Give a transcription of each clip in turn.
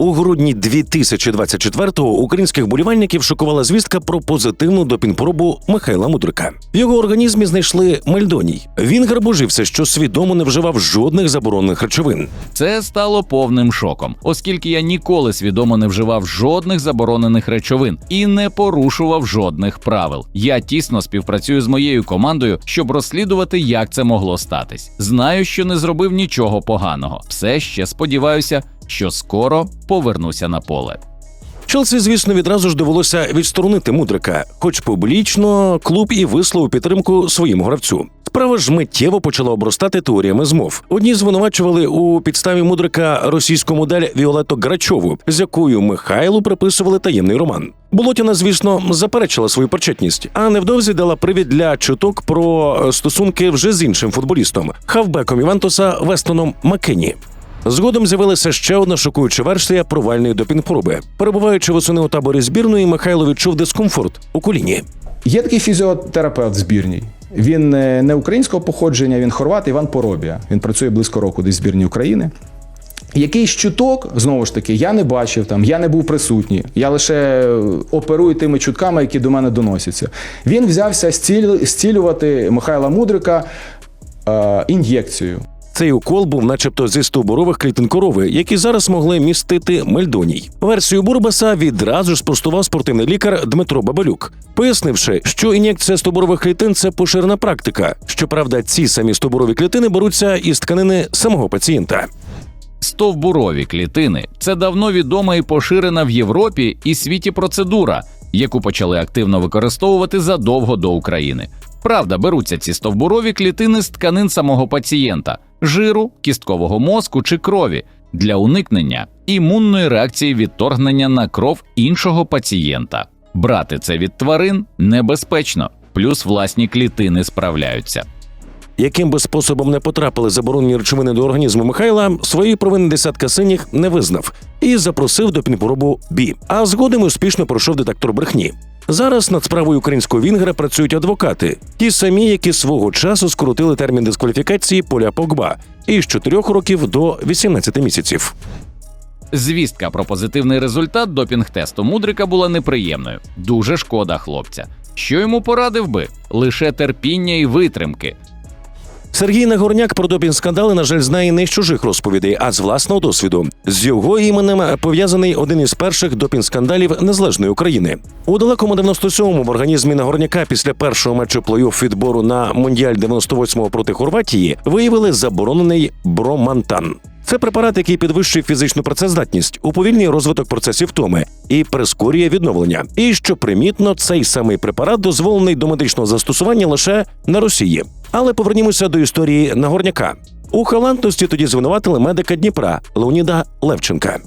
У грудні 2024-го українських болівальників шокувала звістка про позитивну допінг-пробу Михайла Мудрика. В його організмі знайшли мельдоній. Він гарбожився, що свідомо не вживав жодних заборонених речовин. Це стало повним шоком, оскільки я ніколи свідомо не вживав жодних заборонених речовин і не порушував жодних правил. Я тісно співпрацюю з моєю командою, щоб розслідувати, як це могло статись. Знаю, що не зробив нічого поганого. Все ще сподіваюся, що скоро повернуся на поле. Челсі, звісно, відразу ж довелося відсторонити мудрика, хоч публічно клуб і висловив підтримку своєму гравцю. Справа ж миттєво почала обростати теоріями змов. Одні звинувачували у підставі мудрика російську модель Віолетто Грачову, з якою Михайлу приписували таємний роман. Болотіна, звісно, заперечила свою причетність, а невдовзі дала привід для чуток про стосунки вже з іншим футболістом хавбеком Івантуса Вестоном Маккені. Згодом з'явилася ще одна шокуюча версія провальної допінг-проби. Перебуваючи восени у таборі збірної, Михайло відчув дискомфорт у коліні. Є такий фізіотерапевт збірній. Він е, не українського походження, він хорват Іван Поробія. Він працює близько року десь в збірній України. Якийсь чуток, знову ж таки, я не бачив там, я не був присутній. Я лише е, оперую тими чутками, які до мене доносяться. Він взявся зцілю- зцілювати Михайла Мудрика е, ін'єкцією. Цей укол був, начебто, зі стовбурових клітин корови, які зараз могли містити мельдоній. Версію Бурбаса відразу ж спростував спортивний лікар Дмитро Бабалюк, пояснивши, що ін'єкція стовбурових клітин це поширена практика. Щоправда, ці самі стовбурові клітини беруться із тканини самого пацієнта. Стовбурові клітини це давно відома і поширена в Європі і світі процедура, яку почали активно використовувати задовго до України. Правда, беруться ці стовбурові клітини з тканин самого пацієнта, жиру, кісткового мозку чи крові для уникнення імунної реакції відторгнення на кров іншого пацієнта. Брати це від тварин небезпечно, плюс власні клітини справляються. Яким би способом не потрапили заборонені речовини до організму Михайла, свої провини десятка синіх не визнав і запросив до пінпоробу Бі. А згодом успішно пройшов детектор брехні. Зараз над справою українського вінгера працюють адвокати, ті самі, які свого часу скоротили термін дискваліфікації поля Погба із 4 років до 18 місяців. Звістка про позитивний результат допінг-тесту Мудрика була неприємною. Дуже шкода хлопця. Що йому порадив би? Лише терпіння і витримки. Сергій Нагорняк про допінг-скандали, на жаль, знає не з чужих розповідей, а з власного досвіду. З його іменем пов'язаний один із перших допінг-скандалів незалежної України. У далекому 97-му в організмі Нагорняка після першого матчу плей-офф відбору на Мондіаль 98-го проти Хорватії виявили заборонений бромантан. Це препарат, який підвищує фізичну працездатність, уповільнює розвиток процесів втоми і прискорює відновлення. І що примітно, цей самий препарат дозволений до медичного застосування лише на Росії. Але повернімося до історії Нагорняка. У халантності тоді звинуватили медика Дніпра Леоніда Левченка.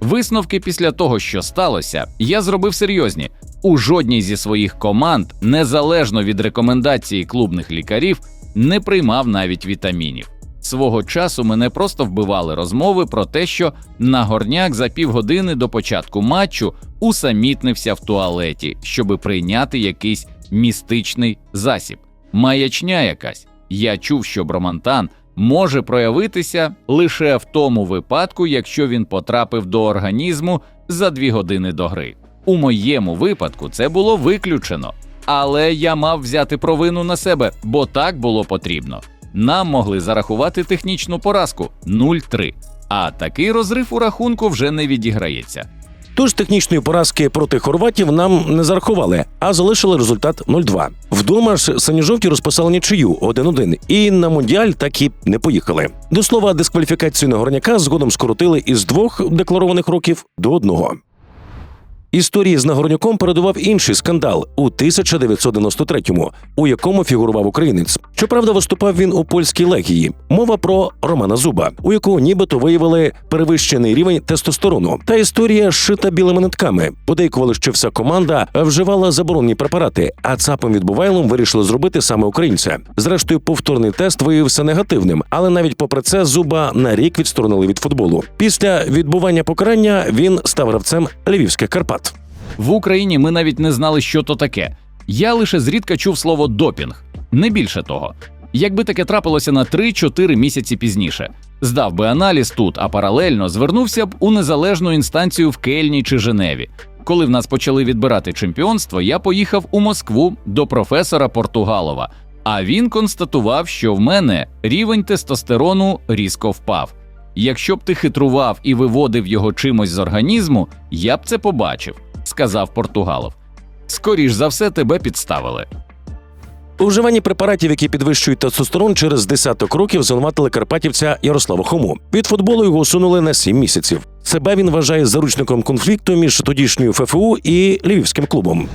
Висновки після того, що сталося, я зробив серйозні. У жодній зі своїх команд, незалежно від рекомендації клубних лікарів, не приймав навіть вітамінів. Свого часу мене просто вбивали розмови про те, що Нагорняк за півгодини до початку матчу усамітнився в туалеті, щоби прийняти якийсь містичний засіб. Маячня якась. Я чув, що бромантан може проявитися лише в тому випадку, якщо він потрапив до організму за дві години до гри. У моєму випадку це було виключено, але я мав взяти провину на себе, бо так було потрібно. Нам могли зарахувати технічну поразку 0-3, а такий розрив у рахунку вже не відіграється. Тож технічної поразки проти хорватів нам не зарахували, а залишили результат 0-2. Вдома ж синьо-жовті розписали нічию 1-1, і на мундіаль так і не поїхали. До слова, дискваліфікацію Нагорняка згодом скоротили із двох декларованих років до одного. Історії з Нагорняком передував інший скандал у 1993-му, у якому фігурував українець. Щоправда, виступав він у польській легії. Мова про Романа Зуба, у якого нібито виявили перевищений рівень тестостерону. Та історія шита білими нитками. Подейкували, що вся команда вживала заборонені препарати, а цапом від Бувайлом вирішили зробити саме українця. Зрештою, повторний тест виявився негативним, але навіть попри це зуба на рік відсторонили від футболу. Після відбування покарання він став гравцем львівських Карпат. В Україні ми навіть не знали, що то таке. Я лише зрідка чув слово допінг, не більше того. Якби таке трапилося на 3-4 місяці пізніше, Здав би аналіз тут, а паралельно звернувся б у незалежну інстанцію в Кельні чи Женеві. Коли в нас почали відбирати чемпіонство, я поїхав у Москву до професора Португалова. А він констатував, що в мене рівень тестостерону різко впав. Якщо б ти хитрував і виводив його чимось з організму, я б це побачив, сказав Португалов. Скоріш за все, тебе підставили. У вживанні препаратів, які підвищують тестостерон, через десяток років звинуватили карпатівця Ярослава Хому. Від футболу його усунули на сім місяців. Себе він вважає заручником конфлікту між тодішньою ФФУ і львівським клубом.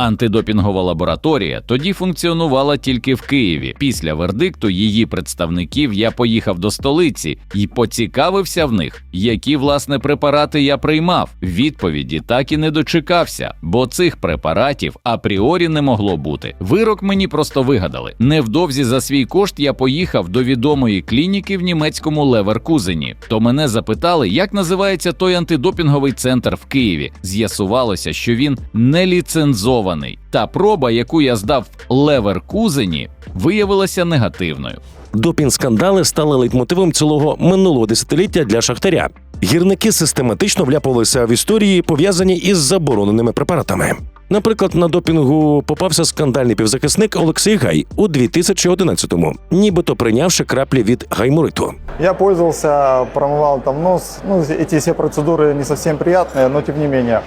Антидопінгова лабораторія тоді функціонувала тільки в Києві. Після вердикту її представників я поїхав до столиці і поцікавився в них, які власне препарати я приймав. Відповіді так і не дочекався, бо цих препаратів апріорі не могло бути. Вирок мені просто вигадали. Невдовзі за свій кошт я поїхав до відомої клініки в німецькому Леверкузені. То мене запитали, як називається той антидопінговий центр в Києві. З'ясувалося, що він не ліцензований Та проба, яку я здав в Леверкузені, виявилася негативною. Допінг-скандали стали лейтмотивом цілого минулого десятиліття для шахтаря. Гірники систематично вляпувалися в історії, пов'язані із забороненими препаратами. Наприклад, на допінгу попався скандальний півзахисник Олексій Гай у 2011-му, нібито прийнявши краплі від гаймуриту. Я пользовался, промывал там нос. Ну, эти все процедуры не совсем приятные, но тем не менее.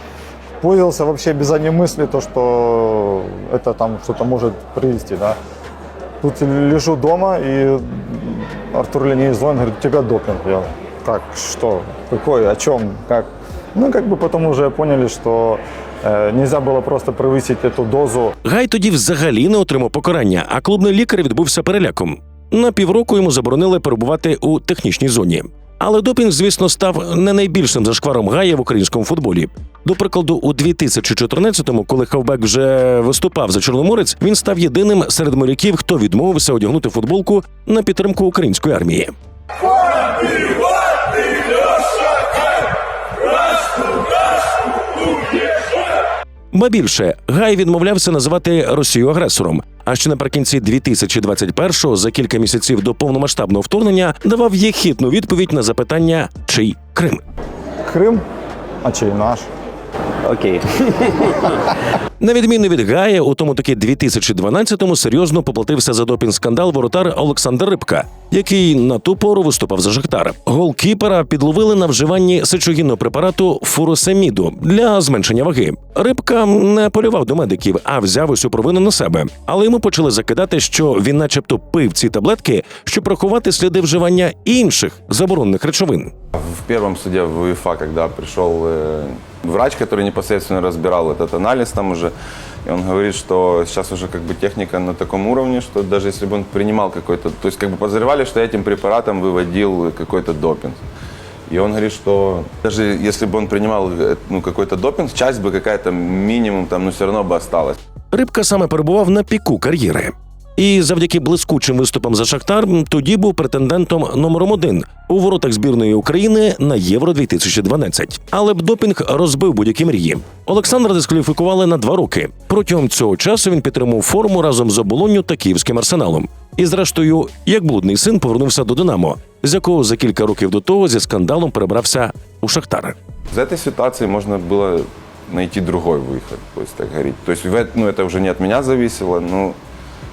Пользовался вообще без задней мысли, то, что это там что-то может привести, да. Тут лежу дома, и Артур Леонидович звонит, говорит, у тебя допинг. Я, как, что, какой, о чем, как? Ну, как бы потом уже поняли, что э, нельзя было просто превысить эту дозу. Гай тоді взагалі не отримав покарання, а клубний лікар відбувся переляком. На півроку йому заборонили перебувати у технічній зоні. Але допінг, звісно, став не найбільшим зашкваром Гая в українському футболі. До прикладу, у 2014-му, коли Хавбек вже виступав за Чорноморець, він став єдиним серед моряків, хто відмовився одягнути футболку на підтримку української армії. Ба більше Гай відмовлявся називати Росію агресором. А ще наприкінці 2021-го, за кілька місяців до повномасштабного вторгнення, давав єхітну відповідь на запитання, чий Крим. Крим, а чий наш? Окей. На відміну від Гая, у тому таки 2012-му серйозно поплатився за допінг-скандал воротар Олександр Рибка, який на ту пору виступав за Шахтар. Голкіпера підловили на вживанні сечогінного препарату фуросеміду для зменшення ваги. Рибка не полював до медиків, а взяв усю провину на себе. Але йому почали закидати, що він, начебто, пив ці таблетки, щоб приховати сліди вживання інших заборонених речовин. В первом суде в УЕФА, когда пришел э, врач, который непосредственно разбирал этот анализ там уже, и он говорит, что сейчас уже как бы техника на таком уровне, что даже если бы он принимал какой-то, то есть как бы подозревали, что этим препаратом выводил какой-то допинг. И он говорит, что даже если бы он принимал э, ну, какой-то допинг, часть бы какая-то минимум там, ну все равно бы осталась. Рибка саме перебував на піку кар'єри. І завдяки блискучим виступам за Шахтар тоді був претендентом номером один у воротах збірної України на Євро 2012. Але б допінг розбив будь-які мрії. Олександра дискваліфікували на два роки. Протягом цього часу він підтримав форму разом з оболонню та київським арсеналом. І, зрештою, як блудний син повернувся до Динамо, з якого за кілька років до того зі скандалом перебрався у Шахтар. Из этой ситуации можно было найти другой выход, то есть так говорить. То есть в эт- ну, это уже не от меня зависело, но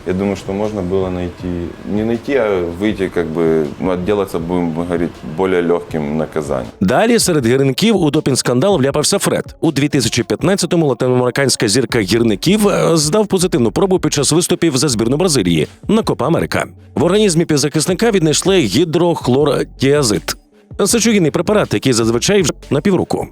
я думаю, что можно было найти, не найти, а выйти как бы, ну, отделаться, будем говорить, более легким наказанием. Далі серед гірників у допінг-скандал вляпався Фред. У 2015-му латиноамериканська зірка гірників е, здав позитивну пробу під час виступів за збірну Бразилії на Копа Америка. В організмі півзахисника віднайшли гідрохлоротіазид. Сечогінний препарат, який зазвичай вже на півроку.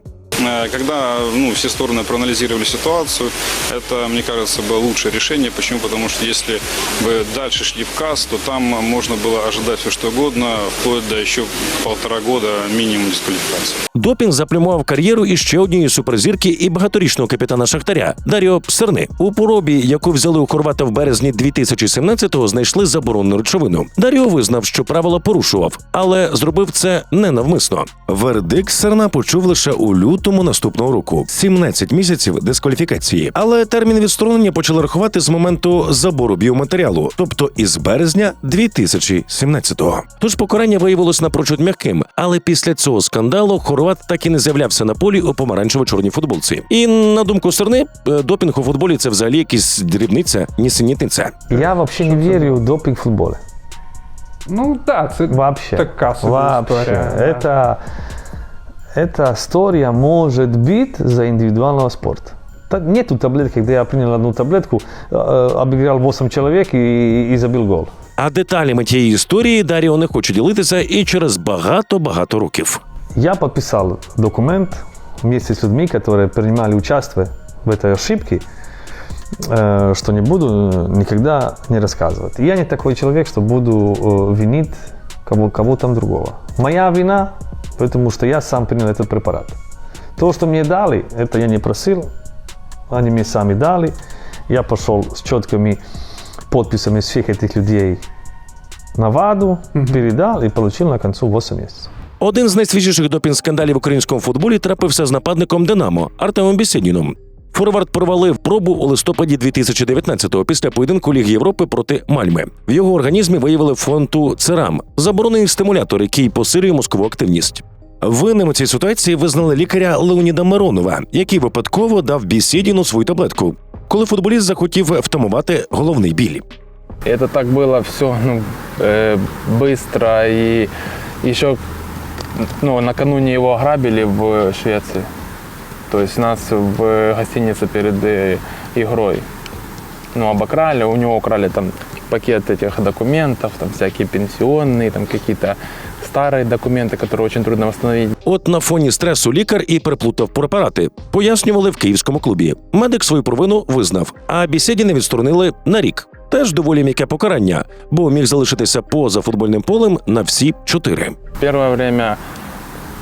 Э, Когда ну, все стороны проанализировали ситуацию, это, мне кажется, было лучшее решение. Почему? Потому что если бы дальше шли в КАС, то там можно было ожидать все что угодно, вплоть до еще полтора года минимум дисквалификации. Допінг заплямував кар'єру і ще однієї суперзірки і багаторічного капітана Шахтаря Даріо Псерни. У поробі, яку взяли у Хорвата в березні 2017-го, знайшли заборонену речовину. Даріо визнав, що правила порушував, але зробив це ненавмисно. Вердикт Серна почув лише у лютому лютому наступного року 17 місяців дискваліфікації. Але термін відсторонення почали рахувати з моменту забору біоматеріалу, тобто із березня 2017-го. Тож покарання виявилось напрочуд м'яким, але після цього скандалу хорват так і не з'являвся на полі у помаранчево-чорній футболці. І на думку Серни, е, допінг у футболі це взагалі якась дрібниця, нісенітниця. Я вообще не верю в допинг в футболе. Ну так, це Вообще. така собі Вообще. історія. да. Это, эта история может быть за индивидуального спорта. Та- Нету таблетки, где я принял одну таблетку, э, обыграл 8 человек и, и забил гол. А деталями тієї історії Даріо не хоче ділитися і через багато-багато років. Я подписал документ вместе с людьми, которые принимали участие в этой ошибке, э, что не буду э, никогда не рассказывать. Я не такой человек, что буду э, винить кого, кого там другого. Моя вина, потому что я сам принял этот препарат. То, что мне дали, это я не просил, они мне сами дали. Я пошел с четкими подписями всех этих людей на ВАДу, передал и получил на концу 8 месяцев. Один з найсвіжіших допінг-скандалів в українському футболі трапився з нападником Динамо Артемом Бісєдіном. Форвард провалив пробу у листопаді 2019-го після поєдинку Ліги Європи проти Мальми. В його організмі виявили фонту церам, заборонений стимулятор, який посилює мозкову активність. Винним у цій ситуації визнали лікаря Леоніда Миронова, який випадково дав Бісєдіну свою таблетку, коли футболіст захотів втамувати головний біль. Это так было все ну, э, быстро и еще ну, накануне его ограбили в Швеции. То есть нас в гостинице перед э, игрой ну, обокрали, у него украли там пакет этих документов, там всякие пенсионные, там какие-то старые документы, которые очень трудно восстановить. От на фоні стресу лікар і переплутав препарати. Пояснювали в київському клубі. Медик свою провину визнав, а Бісєдіна відсторонили на рік. Теж доволі м'яке покарання, бо міг залишитися поза футбольним полем на всі чотири. Первое время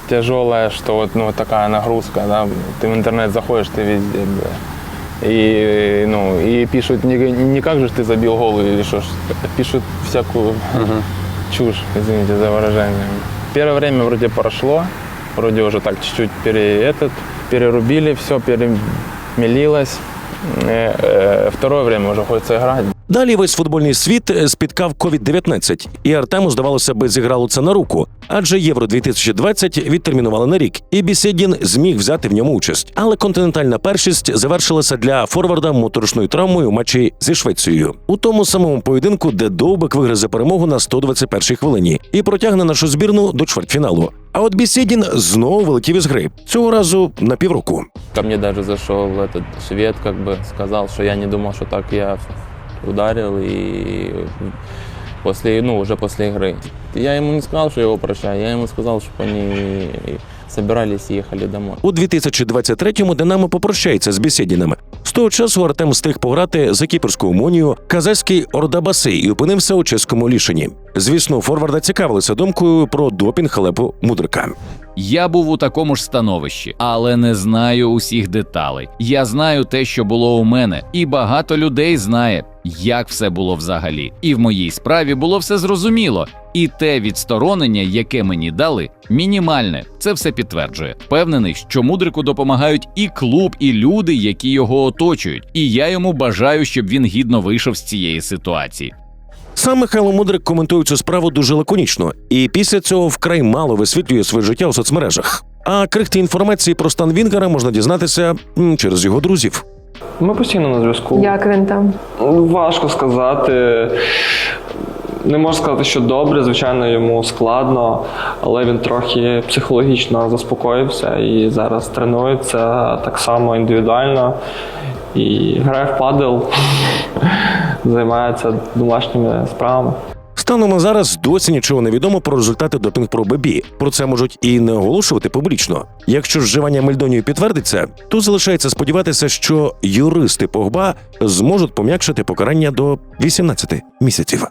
тяжелое, что вот ну, такая нагрузка, да, ты в интернет заходишь, ты везде, бля. И, ну, и пишут не, не как же ты забил гол или что, пишут всякую чушь, извините за выражение. Первое время вроде прошло, вроде уже так чуть-чуть пере, этот, перерубили, все перемелилось. Э, э, Второе время уже хочется играть. Далі весь футбольний світ е, спіткав COVID-19, і Артему, здавалося би, зіграло це на руку, адже Євро 2020 відтермінували на рік, і Бісєдін зміг взяти в ньому участь. Але континентальна першість завершилася для форварда моторошною травмою у матчі зі Швецією у тому самому поєдинку, де Довбик вигризе перемогу на 121-й хвилині і протягне нашу збірну до чвертьфіналу. А от Бісєдін знову вилетів із гри цього разу на півроку. Ко мне даже зашел этот швед, как бы сказал, что я не думал, что так я ударил и после, ну, уже после игры. Я ему не сказал, что его прощаю, я ему сказал, чтобы они собирались и ехали домой. У 2023-му Динамо попрощається з Бісідінами. З того часу Артем встиг пограти за кіпрську Омонію, казахський Ордабаси і опинився у чеському лішені. Звісно, форварда цікавилися думкою про допінг Халепу Мудрика. Я був у такому ж становищі, але не знаю усіх деталей. Я знаю те, що було у мене, і багато людей знає, як все було взагалі. І в моїй справі було все зрозуміло. І те відсторонення, яке мені дали, мінімальне. Це все підтверджує. Впевнений, що мудрику допомагають і клуб, і люди, які його оточують. І я йому бажаю, щоб він гідно вийшов з цієї ситуації. Сам Михайло Мудрик коментує цю справу дуже лаконічно, і після цього вкрай мало висвітлює своє життя у соцмережах. А крихти інформації про стан Вінгера можна дізнатися м, через його друзів. Ми постійно на зв'язку. Як він там? Важко сказати. Не можу сказати, що добре, звичайно, йому складно, але він трохи психологічно заспокоївся і зараз тренується так само індивідуально і грає в падел, займається домашніми справами. Станом на зараз досі нічого не відомо про результати допінг-проби БІ. Про це можуть і не оголошувати публічно. Якщо вживання мельдонію підтвердиться, то залишається сподіватися, що юристи Погба зможуть пом'якшити покарання до 18 місяців.